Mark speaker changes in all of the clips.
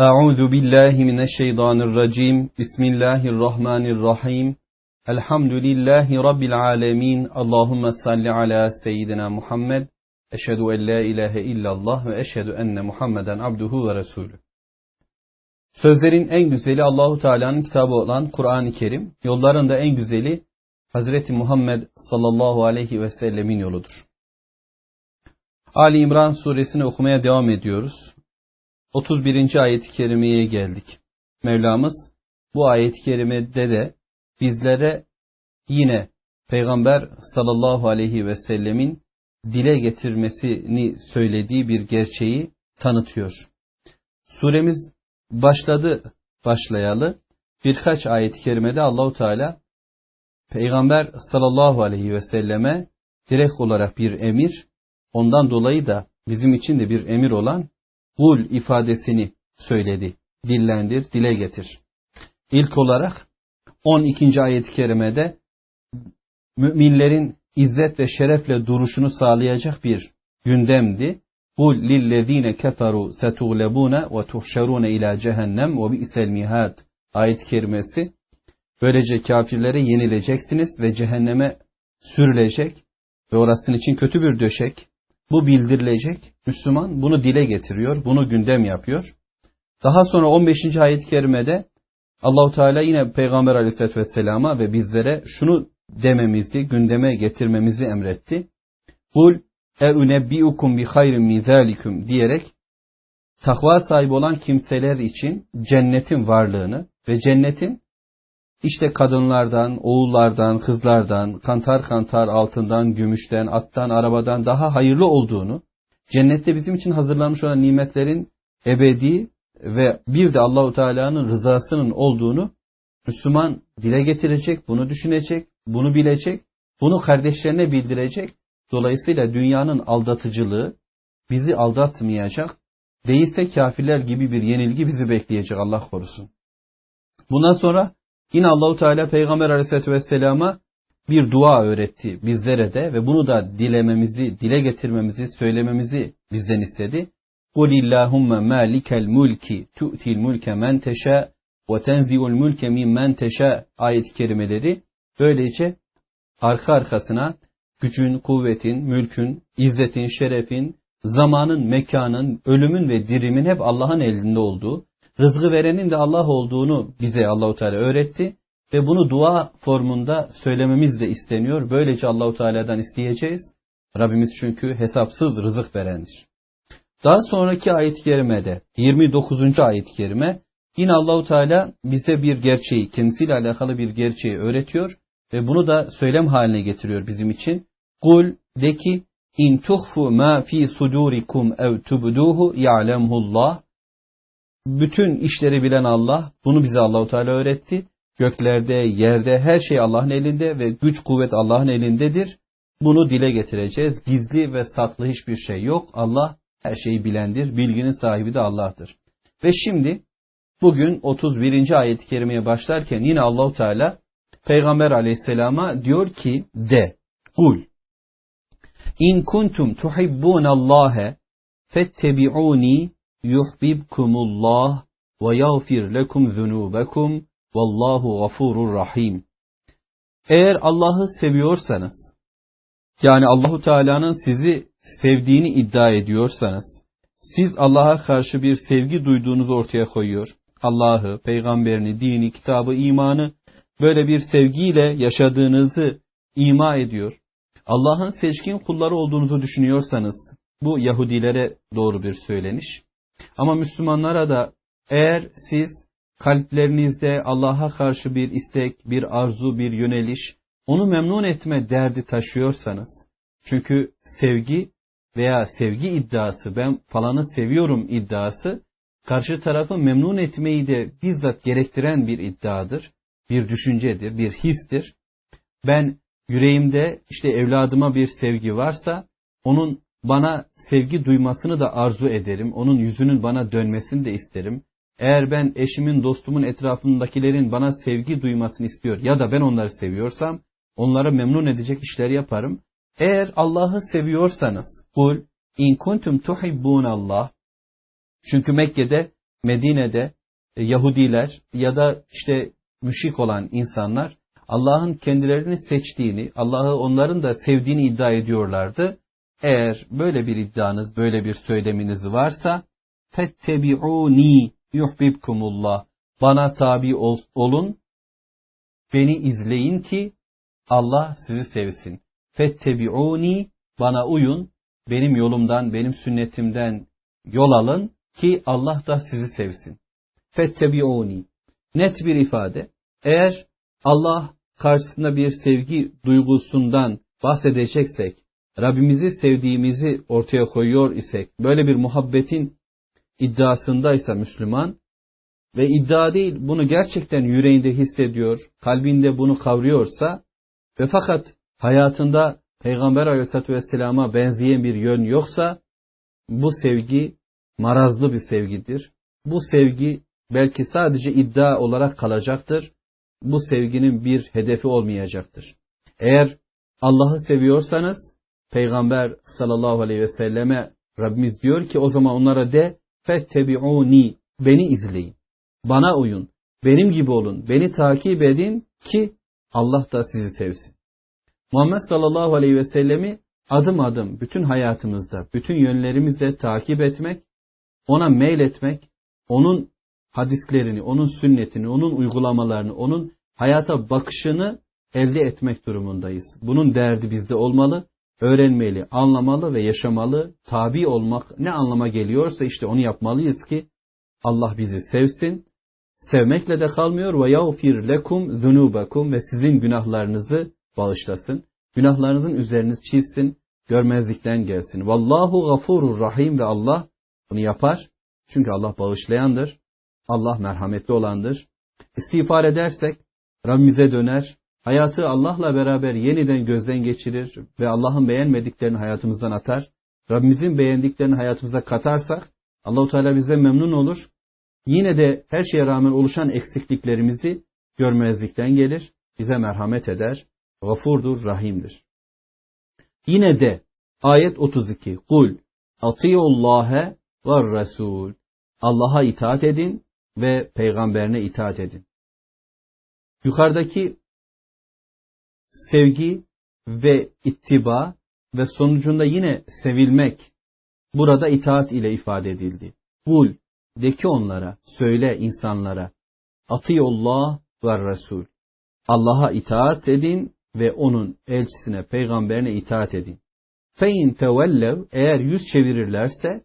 Speaker 1: أعوذ بالله من الشيطان الرجيم بسم الله الرحمن الرحيم الحمد لله رب العالمين اللهم صل على سيدنا محمد أشهد أن لا إله إلا الله ve eşhedü enne Muhammeden abduhu ve resulü. Sözlerin en güzeli Allahu Teala'nın kitabı olan Kur'an-ı Kerim, yolların da en güzeli Hazreti Muhammed sallallahu aleyhi ve sellemin yoludur. Ali İmran suresini okumaya devam ediyoruz. 31. ayet-i kerimeye geldik. Mevlamız bu ayet-i kerimede de bizlere yine Peygamber sallallahu aleyhi ve sellemin dile getirmesini söylediği bir gerçeği tanıtıyor. Suremiz başladı başlayalı birkaç ayet-i kerimede Allahu Teala Peygamber sallallahu aleyhi ve selleme direkt olarak bir emir, ondan dolayı da bizim için de bir emir olan kul ifadesini söyledi. Dillendir, dile getir. İlk olarak 12. ayet-i kerimede müminlerin izzet ve şerefle duruşunu sağlayacak bir gündemdi. Kul lillezine keferu setuglebune ve tuhşerune ila cehennem ve bi'sel mihad ayet-i kerimesi böylece kafirlere yenileceksiniz ve cehenneme sürülecek ve orasının için kötü bir döşek bu bildirilecek. Müslüman bunu dile getiriyor, bunu gündem yapıyor. Daha sonra 15. ayet-i kerimede Allahu Teala yine Peygamber Aleyhisselatü Vesselam'a ve bizlere şunu dememizi, gündeme getirmemizi emretti. Kul e'unebbiukum bi hayrin min zalikum diyerek takva sahibi olan kimseler için cennetin varlığını ve cennetin işte kadınlardan, oğullardan, kızlardan, kantar kantar altından, gümüşten, attan, arabadan daha hayırlı olduğunu, cennette bizim için hazırlanmış olan nimetlerin ebedi ve bir de Allahu Teala'nın rızasının olduğunu Müslüman dile getirecek, bunu düşünecek, bunu bilecek, bunu kardeşlerine bildirecek. Dolayısıyla dünyanın aldatıcılığı bizi aldatmayacak, değilse kafirler gibi bir yenilgi bizi bekleyecek Allah korusun. Bundan sonra Yine Allahu Teala Peygamber Aleyhisselatü Vesselam'a bir dua öğretti bizlere de ve bunu da dilememizi, dile getirmemizi, söylememizi bizden istedi. قُلِ اللّٰهُمَّ مَالِكَ الْمُلْكِ تُؤْتِي الْمُلْكَ مَنْ تَشَاءُ وَتَنْزِعُ الْمُلْكَ مِمَّنْ تَشَاءُ ayet-i kerimeleri böylece arka arkasına gücün, kuvvetin, mülkün, izzetin, şerefin, zamanın, mekanın, ölümün ve dirimin hep Allah'ın elinde olduğu, rızgı verenin de Allah olduğunu bize Allahu Teala öğretti ve bunu dua formunda söylememiz de isteniyor. Böylece Allahu Teala'dan isteyeceğiz. Rabbimiz çünkü hesapsız rızık verendir. Daha sonraki ayet-i kerimede 29. ayet-i kerime yine Allahu Teala bize bir gerçeği, kendisiyle alakalı bir gerçeği öğretiyor ve bunu da söylem haline getiriyor bizim için. Kul de ki in tuhfu ma fi sudurikum ev tubduhu ya'lemullah bütün işleri bilen Allah, bunu bize Allahu Teala öğretti. Göklerde, yerde her şey Allah'ın elinde ve güç kuvvet Allah'ın elindedir. Bunu dile getireceğiz. Gizli ve saklı hiçbir şey yok. Allah her şeyi bilendir. Bilginin sahibi de Allah'tır. Ve şimdi bugün 31. ayet-i kerimeye başlarken yine Allahu Teala Peygamber Aleyhisselam'a diyor ki de kul in kuntum tuhibbunallaha fettebi'uni yuhbibkumullah ve yağfir lekum zunubekum vallahu gafurur rahim. Eğer Allah'ı seviyorsanız yani Allahu Teala'nın sizi sevdiğini iddia ediyorsanız siz Allah'a karşı bir sevgi duyduğunuzu ortaya koyuyor. Allah'ı, peygamberini, dini, kitabı, imanı böyle bir sevgiyle yaşadığınızı ima ediyor. Allah'ın seçkin kulları olduğunuzu düşünüyorsanız bu Yahudilere doğru bir söyleniş. Ama Müslümanlara da eğer siz kalplerinizde Allah'a karşı bir istek, bir arzu, bir yöneliş, onu memnun etme derdi taşıyorsanız, çünkü sevgi veya sevgi iddiası, ben falanı seviyorum iddiası, karşı tarafı memnun etmeyi de bizzat gerektiren bir iddiadır, bir düşüncedir, bir histir. Ben yüreğimde işte evladıma bir sevgi varsa, onun bana sevgi duymasını da arzu ederim. Onun yüzünün bana dönmesini de isterim. Eğer ben eşimin, dostumun etrafındakilerin bana sevgi duymasını istiyor ya da ben onları seviyorsam onları memnun edecek işler yaparım. Eğer Allah'ı seviyorsanız kul in kuntum tuhibbun Allah çünkü Mekke'de Medine'de e, Yahudiler ya da işte müşrik olan insanlar Allah'ın kendilerini seçtiğini, Allah'ı onların da sevdiğini iddia ediyorlardı. Eğer böyle bir iddianız, böyle bir söyleminiz varsa fettebi'uni yuhbibkumullah. Bana tabi ol, olun, beni izleyin ki Allah sizi sevsin. Fettebi'uni bana uyun, benim yolumdan, benim sünnetimden yol alın ki Allah da sizi sevsin. Fettebi'uni. Net bir ifade. Eğer Allah karşısında bir sevgi duygusundan bahsedeceksek, Rabbimizi sevdiğimizi ortaya koyuyor isek, böyle bir muhabbetin iddiasındaysa Müslüman ve iddia değil bunu gerçekten yüreğinde hissediyor, kalbinde bunu kavruyorsa ve fakat hayatında Peygamber Aleyhisselatü Vesselam'a benzeyen bir yön yoksa bu sevgi marazlı bir sevgidir. Bu sevgi belki sadece iddia olarak kalacaktır. Bu sevginin bir hedefi olmayacaktır. Eğer Allah'ı seviyorsanız Peygamber sallallahu aleyhi ve selleme Rabbimiz diyor ki o zaman onlara de fettebi'uni beni izleyin. Bana uyun. Benim gibi olun. Beni takip edin ki Allah da sizi sevsin. Muhammed sallallahu aleyhi ve sellemi adım adım bütün hayatımızda, bütün yönlerimizle takip etmek, ona meyletmek, onun hadislerini, onun sünnetini, onun uygulamalarını, onun hayata bakışını elde etmek durumundayız. Bunun derdi bizde olmalı, öğrenmeli, anlamalı ve yaşamalı, tabi olmak ne anlama geliyorsa işte onu yapmalıyız ki Allah bizi sevsin. Sevmekle de kalmıyor ve yağfir lekum zunubakum ve sizin günahlarınızı bağışlasın. Günahlarınızın üzeriniz çizsin, görmezlikten gelsin. Vallahu gafurur rahim ve Allah bunu yapar. Çünkü Allah bağışlayandır. Allah merhametli olandır. İstiğfar edersek Rabbimize döner, hayatı Allah'la beraber yeniden gözden geçirir ve Allah'ın beğenmediklerini hayatımızdan atar. Rabbimizin beğendiklerini hayatımıza katarsak Allahu Teala bize memnun olur. Yine de her şeye rağmen oluşan eksikliklerimizi görmezlikten gelir, bize merhamet eder, gafurdur, rahimdir. Yine de ayet 32 Kul atiyullâhe ve resul Allah'a itaat edin ve peygamberine itaat edin. Yukarıdaki sevgi ve ittiba ve sonucunda yine sevilmek burada itaat ile ifade edildi. Kul de ki onlara, söyle insanlara, atiyullah ve Resul. Allah'a itaat edin ve onun elçisine, peygamberine itaat edin. Fe in tevellev eğer yüz çevirirlerse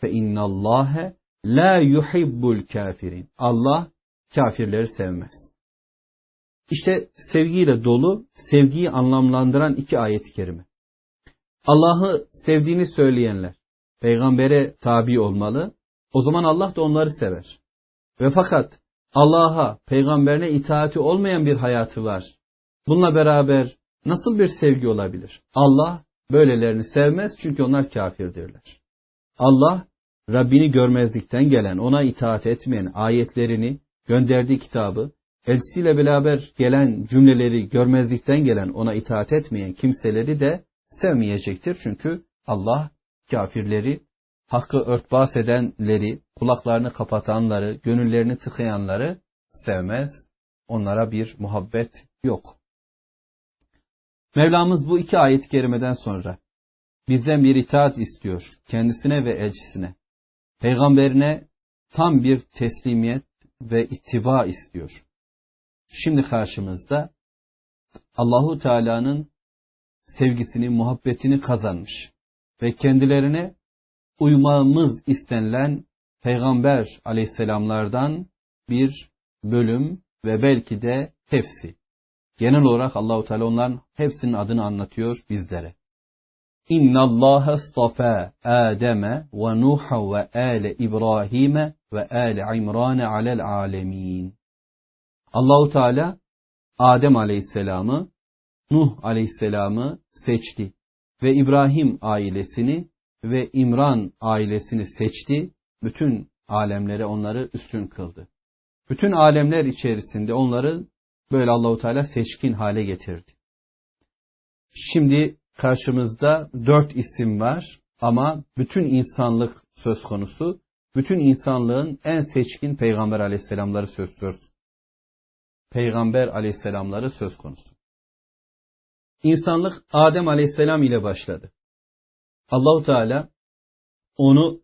Speaker 1: fe innallâhe la yuhibbul kafirin. Allah kafirleri sevmez. İşte sevgiyle dolu, sevgiyi anlamlandıran iki ayet-i kerime. Allah'ı sevdiğini söyleyenler, peygambere tabi olmalı, o zaman Allah da onları sever. Ve fakat Allah'a, peygamberine itaati olmayan bir hayatı var. Bununla beraber nasıl bir sevgi olabilir? Allah böylelerini sevmez çünkü onlar kafirdirler. Allah Rabbini görmezlikten gelen, ona itaat etmeyen ayetlerini, gönderdiği kitabı, elçisiyle beraber gelen cümleleri görmezlikten gelen, ona itaat etmeyen kimseleri de sevmeyecektir. Çünkü Allah kafirleri, hakkı örtbas edenleri, kulaklarını kapatanları, gönüllerini tıkayanları sevmez. Onlara bir muhabbet yok. Mevlamız bu iki ayet-i kerimeden sonra bizden bir itaat istiyor kendisine ve elçisine. Peygamberine tam bir teslimiyet ve ittiba istiyor. Şimdi karşımızda Allahu Teala'nın sevgisini, muhabbetini kazanmış ve kendilerine uymamız istenilen Peygamber aleyhisselamlardan bir bölüm ve belki de hepsi. Genel olarak Allahu Teala onların hepsinin adını anlatıyor bizlere. İnna Allah istafa Adem'e ve Nuh'a ve ale İbrahim'e ve ale İmran'e alel alemin. Allahu Teala Adem Aleyhisselam'ı, Nuh Aleyhisselam'ı seçti ve İbrahim ailesini ve İmran ailesini seçti. Bütün alemlere onları üstün kıldı. Bütün alemler içerisinde onları böyle Allahu Teala seçkin hale getirdi. Şimdi karşımızda dört isim var ama bütün insanlık söz konusu bütün insanlığın en seçkin peygamber aleyhisselamları söz konusu. Peygamber aleyhisselamları söz konusu. İnsanlık Adem aleyhisselam ile başladı. Allahu Teala onu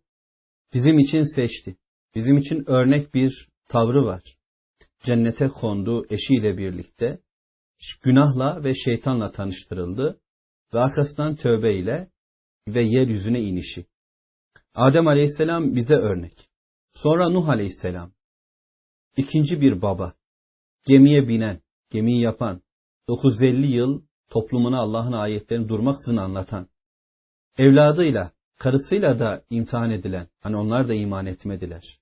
Speaker 1: bizim için seçti. Bizim için örnek bir tavrı var. Cennete kondu eşiyle birlikte. Günahla ve şeytanla tanıştırıldı ve arkasından tövbe ile ve yeryüzüne inişi. Adem aleyhisselam bize örnek. Sonra Nuh aleyhisselam. İkinci bir baba. Gemiye binen, gemiyi yapan, 950 yıl toplumuna Allah'ın ayetlerini durmaksızın anlatan. Evladıyla, karısıyla da imtihan edilen, hani onlar da iman etmediler.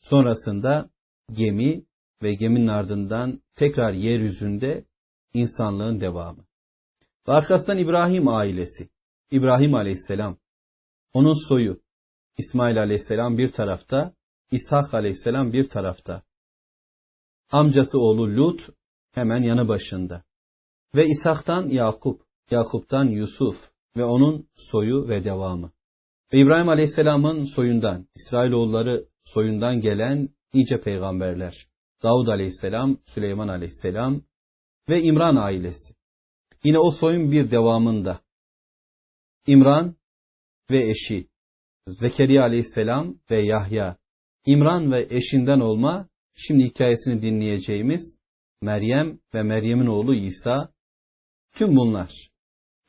Speaker 1: Sonrasında gemi ve geminin ardından tekrar yeryüzünde insanlığın devamı. Ve arkasından İbrahim ailesi, İbrahim aleyhisselam, onun soyu, İsmail aleyhisselam bir tarafta, İshak aleyhisselam bir tarafta. Amcası oğlu Lut hemen yanı başında. Ve İshak'tan Yakup, Yakup'tan Yusuf ve onun soyu ve devamı. Ve İbrahim aleyhisselamın soyundan, İsrailoğulları soyundan gelen nice peygamberler. Davud aleyhisselam, Süleyman aleyhisselam ve İmran ailesi. Yine o soyun bir devamında. İmran ve eşi, Zekeriya aleyhisselam ve Yahya, İmran ve eşinden olma, şimdi hikayesini dinleyeceğimiz Meryem ve Meryem'in oğlu İsa, tüm bunlar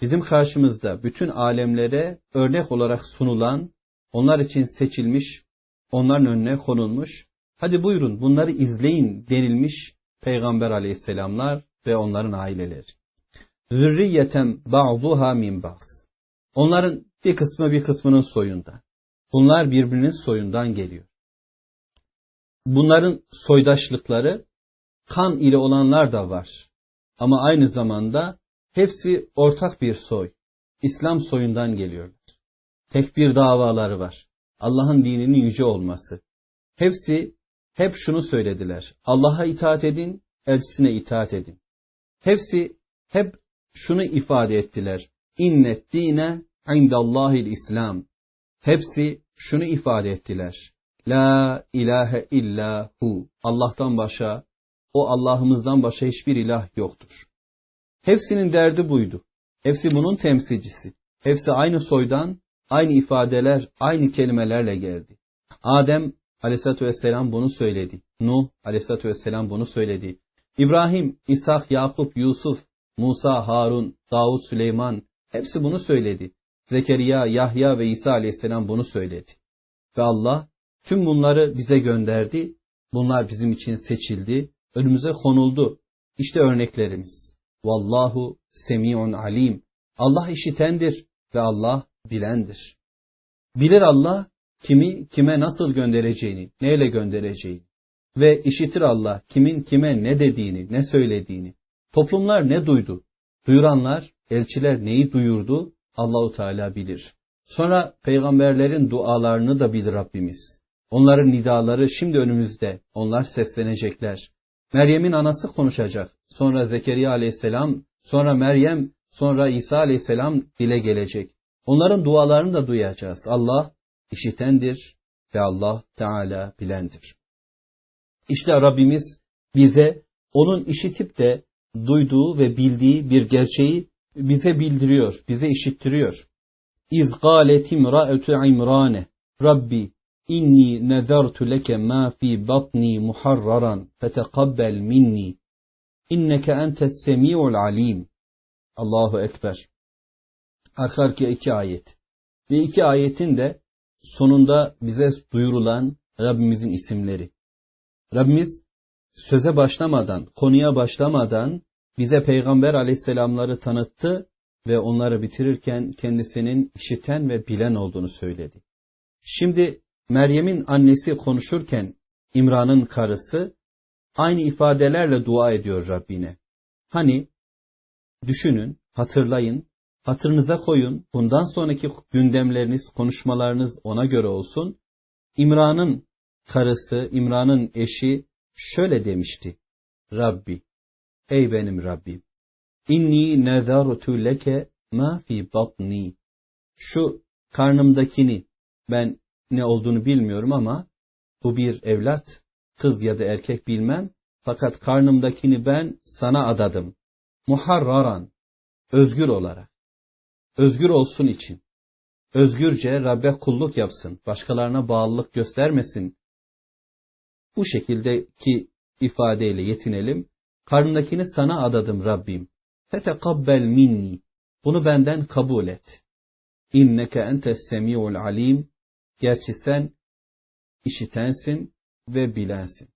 Speaker 1: bizim karşımızda bütün alemlere örnek olarak sunulan, onlar için seçilmiş, onların önüne konulmuş, hadi buyurun bunları izleyin denilmiş Peygamber aleyhisselamlar ve onların aileleri. Zürriyeten ba'duha min ba'z. Onların bir kısmı bir kısmının soyundan. Bunlar birbirinin soyundan geliyor. Bunların soydaşlıkları kan ile olanlar da var. Ama aynı zamanda hepsi ortak bir soy. İslam soyundan geliyorlar. Tek bir davaları var. Allah'ın dininin yüce olması. Hepsi hep şunu söylediler. Allah'a itaat edin, elçisine itaat edin. Hepsi hep şunu ifade ettiler. İnnet dine indallahil İslam. Hepsi şunu ifade ettiler. La ilahe illa hu. Allah'tan başka, o Allah'ımızdan başka hiçbir ilah yoktur. Hepsinin derdi buydu. Hepsi bunun temsilcisi. Hepsi aynı soydan, aynı ifadeler, aynı kelimelerle geldi. Adem aleyhissalatü vesselam bunu söyledi. Nuh aleyhissalatü vesselam bunu söyledi. İbrahim, İshak, Yakup, Yusuf, Musa, Harun, Davud, Süleyman hepsi bunu söyledi. Zekeriya, Yahya ve İsa aleyhisselam bunu söyledi. Ve Allah tüm bunları bize gönderdi. Bunlar bizim için seçildi. Önümüze konuldu. İşte örneklerimiz. Vallahu semi'un alim. Allah işitendir ve Allah bilendir. Bilir Allah kimi kime nasıl göndereceğini, neyle göndereceğini. Ve işitir Allah kimin kime ne dediğini, ne söylediğini. Toplumlar ne duydu? Duyuranlar, elçiler neyi duyurdu? Allahu Teala bilir. Sonra peygamberlerin dualarını da bilir Rabbimiz. Onların nidaları şimdi önümüzde. Onlar seslenecekler. Meryem'in anası konuşacak. Sonra Zekeriya aleyhisselam, sonra Meryem, sonra İsa aleyhisselam dile gelecek. Onların dualarını da duyacağız. Allah işitendir ve Allah Teala bilendir. İşte Rabbimiz bize onun işitip de duyduğu ve bildiği bir gerçeği bize bildiriyor, bize işittiriyor. İz gâlet imra'etu imrane Rabbi inni nezertu leke ma fi batni muharraran fetekabbel minni inneke entes semi'ul alim Allahu Ekber arka arkaya iki ayet ve iki ayetin de sonunda bize duyurulan Rabbimizin isimleri. Rabbimiz söze başlamadan, konuya başlamadan bize peygamber aleyhisselamları tanıttı ve onları bitirirken kendisinin işiten ve bilen olduğunu söyledi. Şimdi Meryem'in annesi konuşurken İmran'ın karısı aynı ifadelerle dua ediyor Rabbine. Hani düşünün, hatırlayın, hatırınıza koyun, bundan sonraki gündemleriniz, konuşmalarınız ona göre olsun. İmran'ın karısı, İmran'ın eşi şöyle demişti. Rabbi, ey benim Rabbim, inni nezartu leke ma fi batni. Şu karnımdakini ben ne olduğunu bilmiyorum ama bu bir evlat, kız ya da erkek bilmem. Fakat karnımdakini ben sana adadım. Muharraran, özgür olarak. Özgür olsun için. Özgürce Rabbe kulluk yapsın, başkalarına bağlılık göstermesin. Bu şekildeki ifadeyle yetinelim. Karnındakini sana adadım Rabbim. Fetekabbel minni. Bunu benden kabul et. İnneke entes semi'ul alim. Gerçi sen işitensin ve bilensin.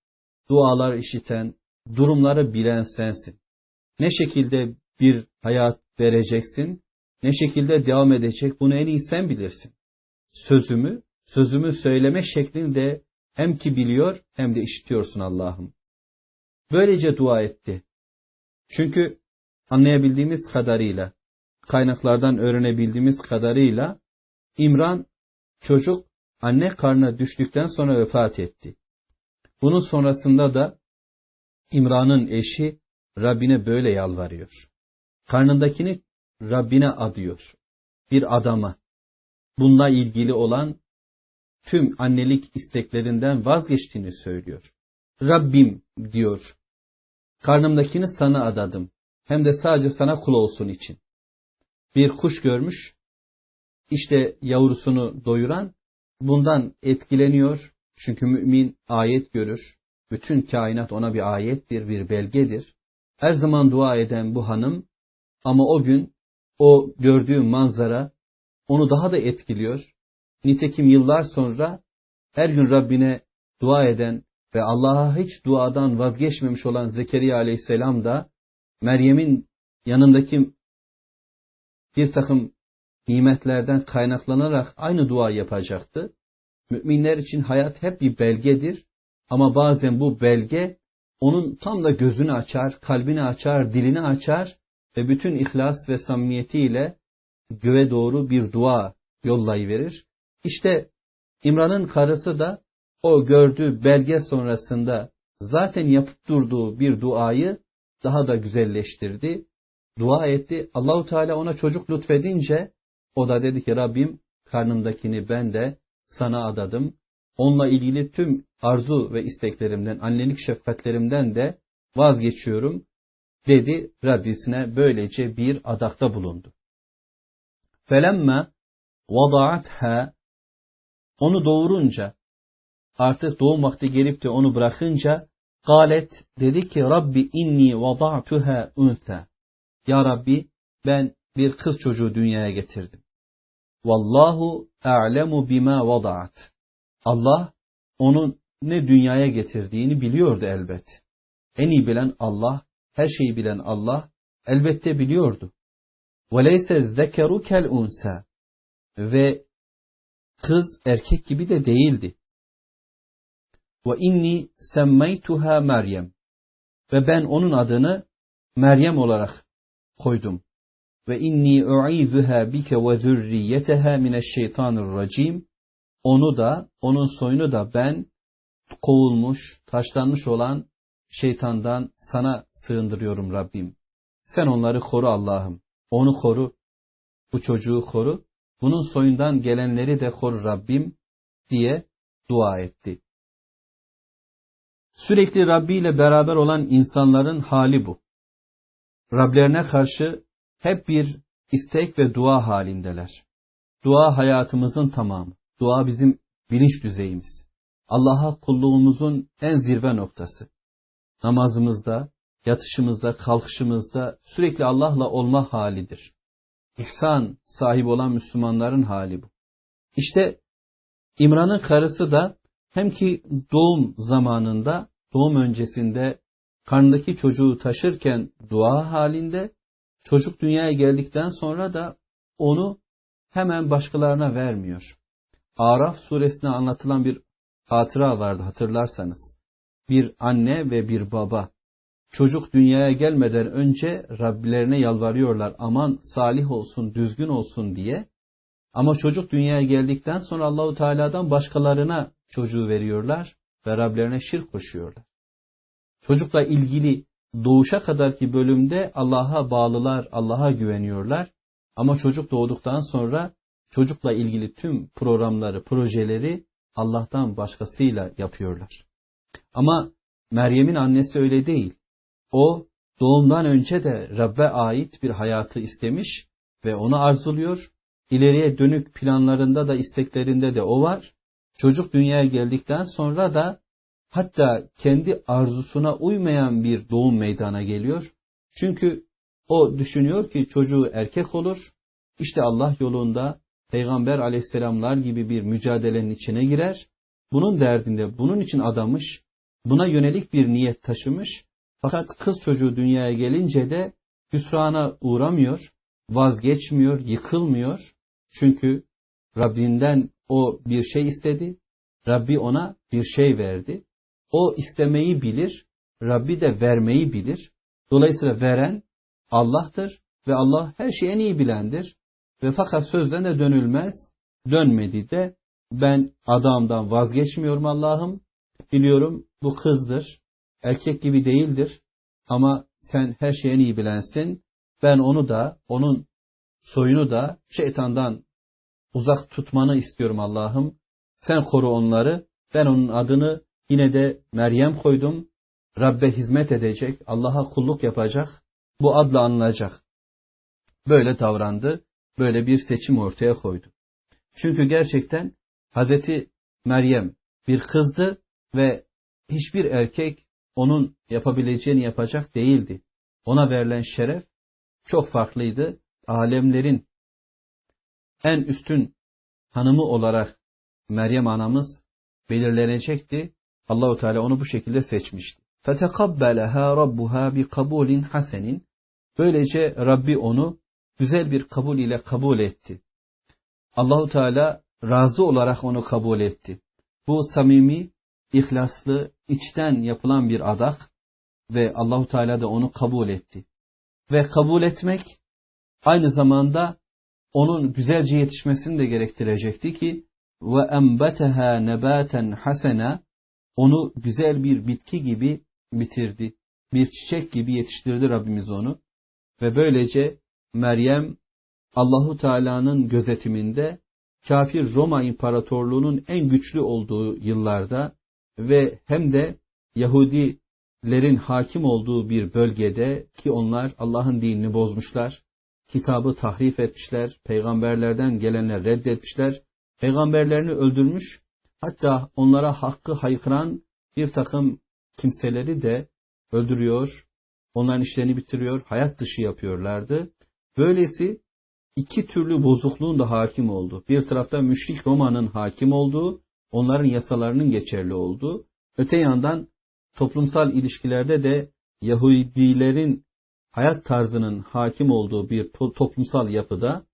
Speaker 1: Dualar işiten, durumları bilen sensin. Ne şekilde bir hayat vereceksin, ne şekilde devam edecek bunu en iyi sen bilirsin. Sözümü, sözümü söyleme şeklini de hem ki biliyor hem de işitiyorsun Allah'ım. Böylece dua etti. Çünkü anlayabildiğimiz kadarıyla, kaynaklardan öğrenebildiğimiz kadarıyla İmran çocuk anne karnına düştükten sonra vefat etti. Bunun sonrasında da İmran'ın eşi Rabbine böyle yalvarıyor. Karnındakini Rabbine adıyor. Bir adama. Bununla ilgili olan tüm annelik isteklerinden vazgeçtiğini söylüyor. Rabbim diyor. Karnımdakini sana adadım. Hem de sadece sana kul olsun için. Bir kuş görmüş. İşte yavrusunu doyuran bundan etkileniyor. Çünkü mümin ayet görür. Bütün kainat ona bir ayettir, bir belgedir. Her zaman dua eden bu hanım ama o gün o gördüğü manzara onu daha da etkiliyor. Nitekim yıllar sonra her gün Rabbine dua eden ve Allah'a hiç duadan vazgeçmemiş olan Zekeriya aleyhisselam da Meryem'in yanındaki bir takım nimetlerden kaynaklanarak aynı dua yapacaktı. Müminler için hayat hep bir belgedir ama bazen bu belge onun tam da gözünü açar, kalbini açar, dilini açar ve bütün ihlas ve samimiyetiyle göğe doğru bir dua yollayıverir. İşte İmran'ın karısı da o gördüğü belge sonrasında zaten yapıp durduğu bir duayı daha da güzelleştirdi. Dua etti. Allahu Teala ona çocuk lütfedince o da dedi ki Rabbim karnımdakini ben de sana adadım. Onunla ilgili tüm arzu ve isteklerimden, annelik şefkatlerimden de vazgeçiyorum dedi Rabbisine böylece bir adakta bulundu. Felemme vada'atha onu doğurunca artık doğum vakti gelip de onu bırakınca galet dedi ki Rabbi inni vada'tuha unsa Ya Rabbi ben bir kız çocuğu dünyaya getirdim. Vallahu a'lemu bima vada'at. Allah onun ne dünyaya getirdiğini biliyordu elbet. En iyi bilen Allah, her şeyi bilen Allah elbette biliyordu. وَلَيْسَ zekeru kel unsa. Ve kız erkek gibi de değildi. Ve inni semmeytuha Meryem. Ve ben onun adını Meryem olarak koydum. Ve inni u'izuha bike ve zürriyeteha mineşşeytanirracim. Onu da, onun soyunu da ben kovulmuş, taşlanmış olan şeytandan sana sığındırıyorum Rabbim. Sen onları koru Allah'ım. Onu koru. Bu çocuğu koru. Bunun soyundan gelenleri de koru Rabbim diye dua etti. Sürekli Rabbi ile beraber olan insanların hali bu. Rablerine karşı hep bir istek ve dua halindeler. Dua hayatımızın tamamı. Dua bizim bilinç düzeyimiz. Allah'a kulluğumuzun en zirve noktası. Namazımızda, yatışımızda, kalkışımızda sürekli Allah'la olma halidir. İhsan sahibi olan Müslümanların hali bu. İşte İmran'ın karısı da hem ki doğum zamanında, doğum öncesinde karnındaki çocuğu taşırken dua halinde, çocuk dünyaya geldikten sonra da onu hemen başkalarına vermiyor. Araf suresine anlatılan bir hatıra vardı hatırlarsanız. Bir anne ve bir baba çocuk dünyaya gelmeden önce Rabbilerine yalvarıyorlar aman salih olsun, düzgün olsun diye. Ama çocuk dünyaya geldikten sonra Allahu Teala'dan başkalarına çocuğu veriyorlar ve Rablerine şirk koşuyorlar. Çocukla ilgili doğuşa kadarki bölümde Allah'a bağlılar, Allah'a güveniyorlar. Ama çocuk doğduktan sonra çocukla ilgili tüm programları, projeleri Allah'tan başkasıyla yapıyorlar. Ama Meryem'in annesi öyle değil. O doğumdan önce de Rabbe ait bir hayatı istemiş ve onu arzuluyor. İleriye dönük planlarında da isteklerinde de o var. Çocuk dünyaya geldikten sonra da hatta kendi arzusuna uymayan bir doğum meydana geliyor. Çünkü o düşünüyor ki çocuğu erkek olur. İşte Allah yolunda Peygamber aleyhisselamlar gibi bir mücadelenin içine girer. Bunun derdinde bunun için adamış, buna yönelik bir niyet taşımış. Fakat kız çocuğu dünyaya gelince de hüsrana uğramıyor, vazgeçmiyor, yıkılmıyor. Çünkü Rabbinden o bir şey istedi, Rabbi ona bir şey verdi. O istemeyi bilir, Rabbi de vermeyi bilir. Dolayısıyla veren Allah'tır ve Allah her şeyi en iyi bilendir. Ve fakat sözden de dönülmez. Dönmedi de ben adamdan vazgeçmiyorum Allah'ım. Biliyorum bu kızdır. Erkek gibi değildir. Ama sen her şeyi en iyi bilensin. Ben onu da, onun soyunu da şeytandan uzak tutmanı istiyorum Allah'ım. Sen koru onları. Ben onun adını yine de Meryem koydum. Rabbe hizmet edecek, Allah'a kulluk yapacak. Bu adla anılacak. Böyle davrandı, böyle bir seçim ortaya koydu. Çünkü gerçekten Hazreti Meryem bir kızdı ve hiçbir erkek onun yapabileceğini yapacak değildi. Ona verilen şeref çok farklıydı. Alemlerin en üstün hanımı olarak Meryem anamız belirlenecekti. Allahu Teala onu bu şekilde seçmişti. Fetekabbeleha rabbuha bi kabulin hasenin. Böylece Rabbi onu güzel bir kabul ile kabul etti. Allahu Teala razı olarak onu kabul etti. Bu samimi, ihlaslı, içten yapılan bir adak ve Allahu Teala da onu kabul etti. Ve kabul etmek aynı zamanda onun güzelce yetişmesini de gerektirecekti ki ve enbeteha nebaten hasena onu güzel bir bitki gibi bitirdi. Bir çiçek gibi yetiştirdi Rabbimiz onu. Ve böylece Meryem Allahu Teala'nın gözetiminde kafir Roma İmparatorluğu'nun en güçlü olduğu yıllarda ve hem de Yahudilerin hakim olduğu bir bölgede ki onlar Allah'ın dinini bozmuşlar, kitabı tahrif etmişler, peygamberlerden gelenler reddetmişler, peygamberlerini öldürmüş, hatta onlara hakkı haykıran bir takım kimseleri de öldürüyor, onların işlerini bitiriyor, hayat dışı yapıyorlardı. Böylesi iki türlü bozukluğun da hakim oldu. Bir tarafta müşrik Roma'nın hakim olduğu, onların yasalarının geçerli olduğu, öte yandan toplumsal ilişkilerde de Yahudilerin hayat tarzının hakim olduğu bir to toplumsal yapıda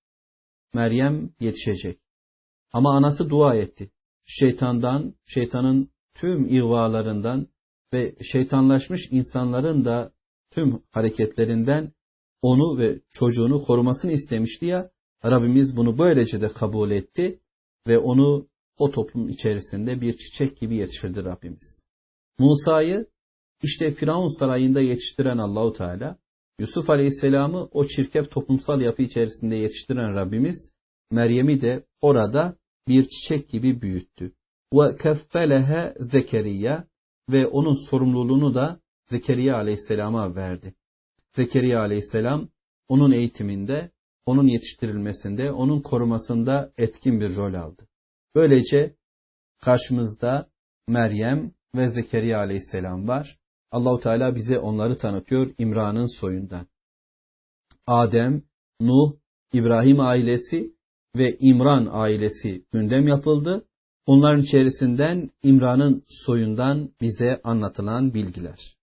Speaker 1: Meryem yetişecek. Ama anası dua etti. Şeytandan, şeytanın tüm ihvalarından ve şeytanlaşmış insanların da tüm hareketlerinden onu ve çocuğunu korumasını istemişti ya, Rabbimiz bunu böylece de kabul etti ve onu o toplum içerisinde bir çiçek gibi yetiştirdi Rabbimiz. Musa'yı işte Firavun sarayında yetiştiren Allahu Teala, Yusuf Aleyhisselam'ı o çirkef toplumsal yapı içerisinde yetiştiren Rabbimiz, Meryem'i de orada bir çiçek gibi büyüttü. Ve keffelehe Zekeriya ve onun sorumluluğunu da Zekeriya Aleyhisselam'a verdi. Zekeriya Aleyhisselam onun eğitiminde, onun yetiştirilmesinde, onun korumasında etkin bir rol aldı. Böylece karşımızda Meryem ve Zekeriya Aleyhisselam var. Allahu Teala bize onları tanıtıyor İmran'ın soyundan. Adem, Nuh, İbrahim ailesi ve İmran ailesi gündem yapıldı. Onların içerisinden İmran'ın soyundan bize anlatılan bilgiler.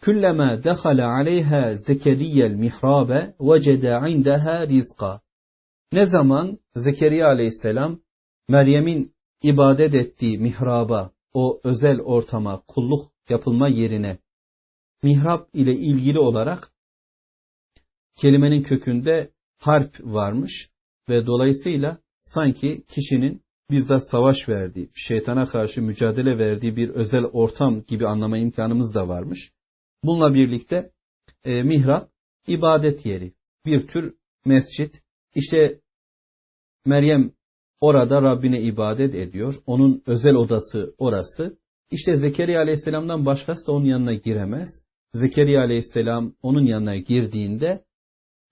Speaker 1: Külleme dehale aleyha Zekeriyel mihrabe vecede indeha rizqa. Ne zaman Zekeriya aleyhisselam Meryem'in ibadet ettiği mihraba, o özel ortama, kulluk yapılma yerine mihrap ile ilgili olarak kelimenin kökünde harp varmış ve dolayısıyla sanki kişinin bizzat savaş verdiği, şeytana karşı mücadele verdiği bir özel ortam gibi anlama imkanımız da varmış. Bununla birlikte e, mihrap ibadet yeri, bir tür mescit. İşte Meryem orada Rabbine ibadet ediyor. Onun özel odası orası. İşte Zekeriya aleyhisselamdan başkası da onun yanına giremez. Zekeriya aleyhisselam onun yanına girdiğinde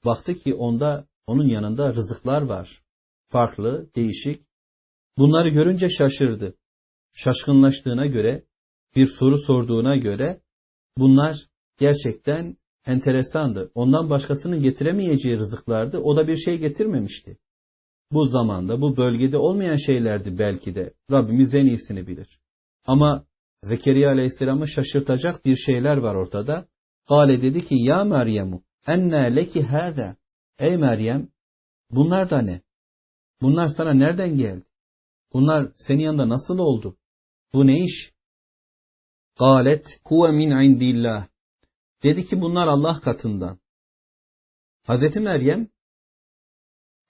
Speaker 1: baktı ki onda onun yanında rızıklar var. Farklı, değişik. Bunları görünce şaşırdı. Şaşkınlaştığına göre, bir soru sorduğuna göre bunlar gerçekten enteresandı. Ondan başkasının getiremeyeceği rızıklardı. O da bir şey getirmemişti. Bu zamanda, bu bölgede olmayan şeylerdi belki de. Rabbimiz en iyisini bilir. Ama Zekeriya Aleyhisselam'ı şaşırtacak bir şeyler var ortada. Kale dedi ki ya Meryem'u enne leki hâdâ. Ey Meryem bunlar da ne? Bunlar sana nereden geldi? Bunlar senin yanında nasıl oldu? Bu ne iş? Galet huve min indillah. Dedi ki bunlar Allah katından. Hazreti Meryem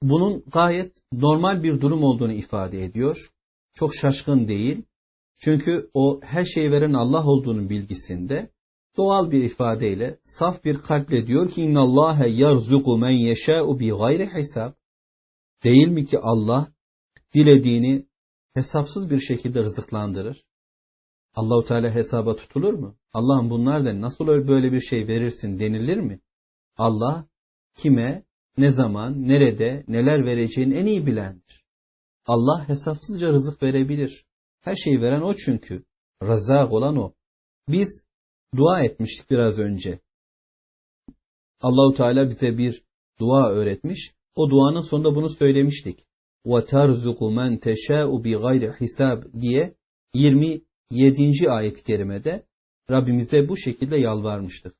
Speaker 1: bunun gayet normal bir durum olduğunu ifade ediyor. Çok şaşkın değil. Çünkü o her şeyi veren Allah olduğunun bilgisinde doğal bir ifadeyle saf bir kalple diyor ki innallâhe yarzuku men yeşâ'u bi gayri hesab. Değil mi ki Allah dilediğini hesapsız bir şekilde rızıklandırır? Allahu Teala hesaba tutulur mu? Allah'ım bunlardan nasıl öyle böyle bir şey verirsin denilir mi? Allah kime, ne zaman, nerede, neler vereceğini en iyi bilendir. Allah hesapsızca rızık verebilir. Her şeyi veren o çünkü. Razak olan o. Biz dua etmiştik biraz önce. Allahu Teala bize bir dua öğretmiş. O duanın sonunda bunu söylemiştik. وَتَرْزُقُ مَنْ تَشَاءُ بِغَيْرِ hisab diye 27. ayet-i kerimede Rabbimize bu şekilde yalvarmıştık.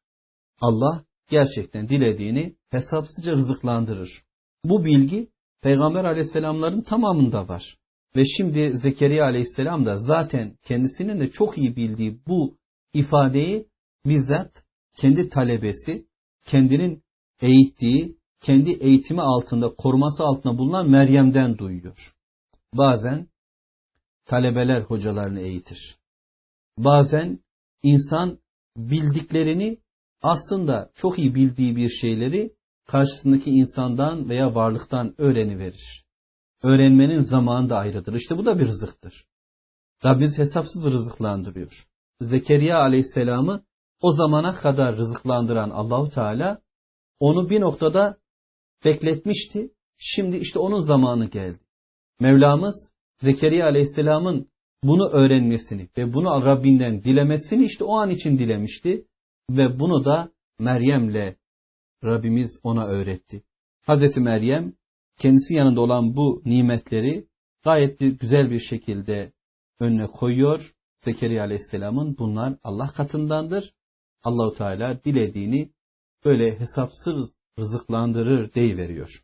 Speaker 1: Allah gerçekten dilediğini hesapsızca rızıklandırır. Bu bilgi Peygamber aleyhisselamların tamamında var. Ve şimdi Zekeriya aleyhisselam da zaten kendisinin de çok iyi bildiği bu ifadeyi bizzat kendi talebesi, kendinin eğittiği, kendi eğitimi altında, koruması altında bulunan Meryem'den duyuyor. Bazen talebeler hocalarını eğitir. Bazen insan bildiklerini aslında çok iyi bildiği bir şeyleri karşısındaki insandan veya varlıktan öğreniverir. Öğrenmenin zamanı da ayrıdır. İşte bu da bir rızıktır. Rabbimiz hesapsız rızıklandırıyor. Zekeriya aleyhisselamı o zamana kadar rızıklandıran Allahu Teala onu bir noktada bekletmişti. Şimdi işte onun zamanı geldi. Mevlamız Zekeriya aleyhisselamın bunu öğrenmesini ve bunu Rabbinden dilemesini işte o an için dilemişti. Ve bunu da Meryem'le Rabbimiz ona öğretti. Hazreti Meryem kendisi yanında olan bu nimetleri gayet bir, güzel bir şekilde önüne koyuyor. Zekeriya Aleyhisselam'ın bunlar Allah katındandır. Allahu Teala dilediğini böyle hesapsız rızıklandırır deyiveriyor.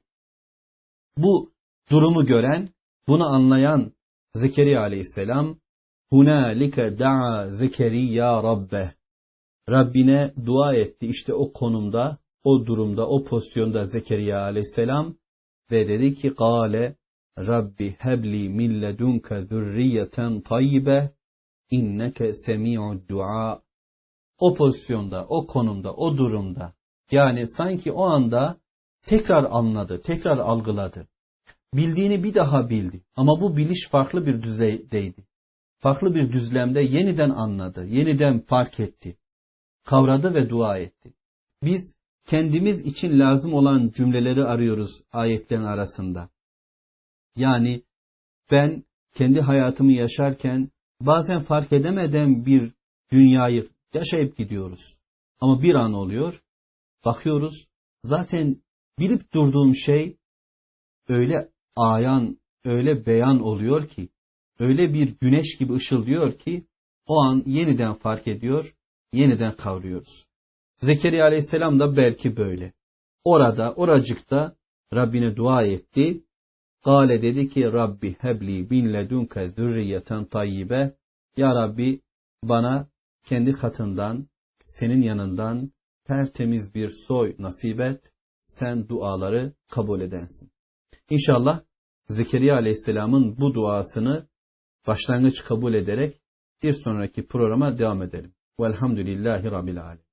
Speaker 1: Bu durumu gören, bunu anlayan Zekeriya Aleyhisselam Hunalike da'a Zekeriya Rabbe Rabbine dua etti. İşte o konumda, o durumda, o pozisyonda Zekeriya Aleyhisselam ve dedi ki Kale Rabbi hebli min ledunke zürriyeten tayyibe inneke semi'ud dua. O pozisyonda, o konumda, o durumda yani sanki o anda tekrar anladı, tekrar algıladı. Bildiğini bir daha bildi ama bu biliş farklı bir düzeydeydi. Farklı bir düzlemde yeniden anladı, yeniden fark etti. Kavradı ve dua etti. Biz kendimiz için lazım olan cümleleri arıyoruz ayetlerin arasında. Yani ben kendi hayatımı yaşarken bazen fark edemeden bir dünyayı yaşayıp gidiyoruz. Ama bir an oluyor, bakıyoruz zaten bilip durduğum şey öyle ayan, öyle beyan oluyor ki, öyle bir güneş gibi ışıldıyor ki o an yeniden fark ediyor, yeniden kavruyoruz. Zekeriya aleyhisselam da belki böyle. Orada, oracıkta Rabbine dua etti. Gale dedi ki Rabbi hebli bin ledunke zürriyeten tayyibe. Ya Rabbi bana kendi katından, senin yanından tertemiz bir soy nasip et. Sen duaları kabul edensin. İnşallah Zekeriya Aleyhisselam'ın bu duasını başlangıç kabul ederek bir sonraki programa devam edelim. Velhamdülillahi Rabbil Alemin.